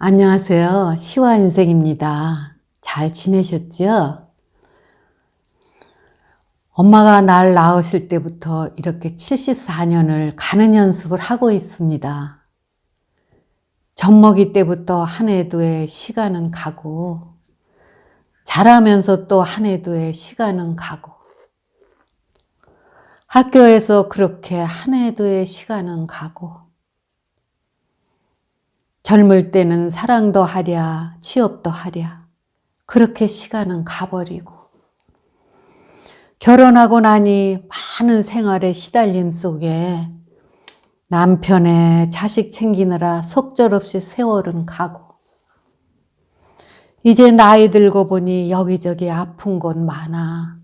안녕하세요. 시와 인생입니다. 잘 지내셨죠? 엄마가 날 낳으실 때부터 이렇게 74년을 가는 연습을 하고 있습니다. 젖먹이 때부터 한 해도의 시간은 가고, 자라면서 또 한 해도의 시간은 가고, 학교에서 그렇게 한 해도의 시간은 가고, 젊을 때는 사랑도 하랴, 취업도 하랴, 그렇게 시간은 가버리고, 결혼하고 나니 많은 생활의 시달림 속에 남편의 자식 챙기느라 속절없이 세월은 가고, 이제 나이 들고 보니 여기저기 아픈 곳 많아.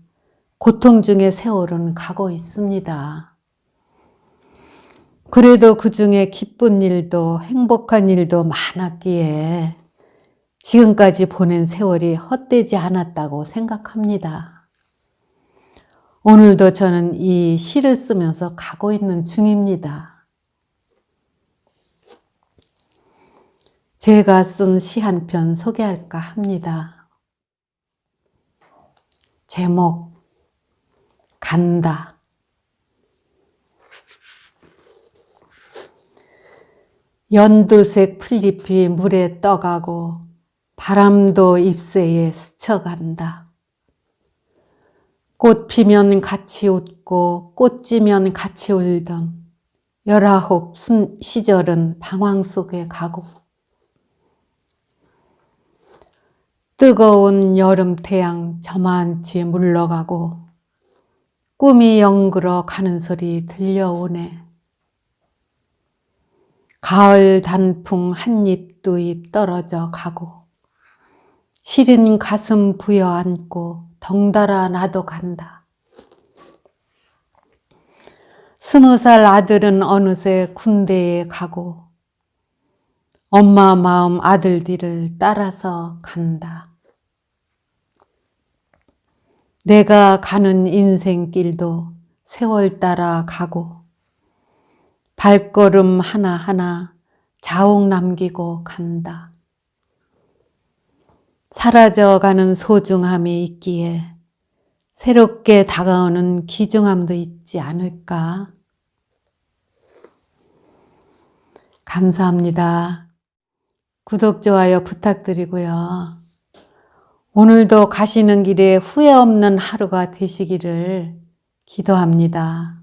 고통 중에 세월은 가고 있습니다. 그래도 그 중에 기쁜 일도 행복한 일도 많았기에 지금까지 보낸 세월이 헛되지 않았다고 생각합니다. 오늘도 저는 이 시를 쓰면서 가고 있는 중입니다. 제가 쓴 시 한 편 소개할까 합니다. 제목, 간다. 연두색 풀잎이 물에 떠가고 바람도 잎새에 스쳐간다. 꽃 피면 같이 웃고 꽃 지면 같이 울던 열아홉 순 시절은 방황 속에 가고 뜨거운 여름 태양 저만치 물러가고 꿈이 영그러 가는 소리 들려오네. 가을 단풍 한 잎 두 잎 떨어져 가고 시린 가슴 부여안고 덩달아 나도 간다. 스무 살 아들은 어느새 군대에 가고 엄마 마음 아들 뒤를 따라서 간다. 내가 가는 인생길도 세월 따라 가고 발걸음 하나하나 자옥 남기고 간다. 사라져가는 소중함이 있기에 새롭게 다가오는 귀중함도 있지 않을까? 감사합니다. 구독, 좋아요 부탁드리고요. 오늘도 가시는 길에 후회 없는 하루가 되시기를 기도합니다.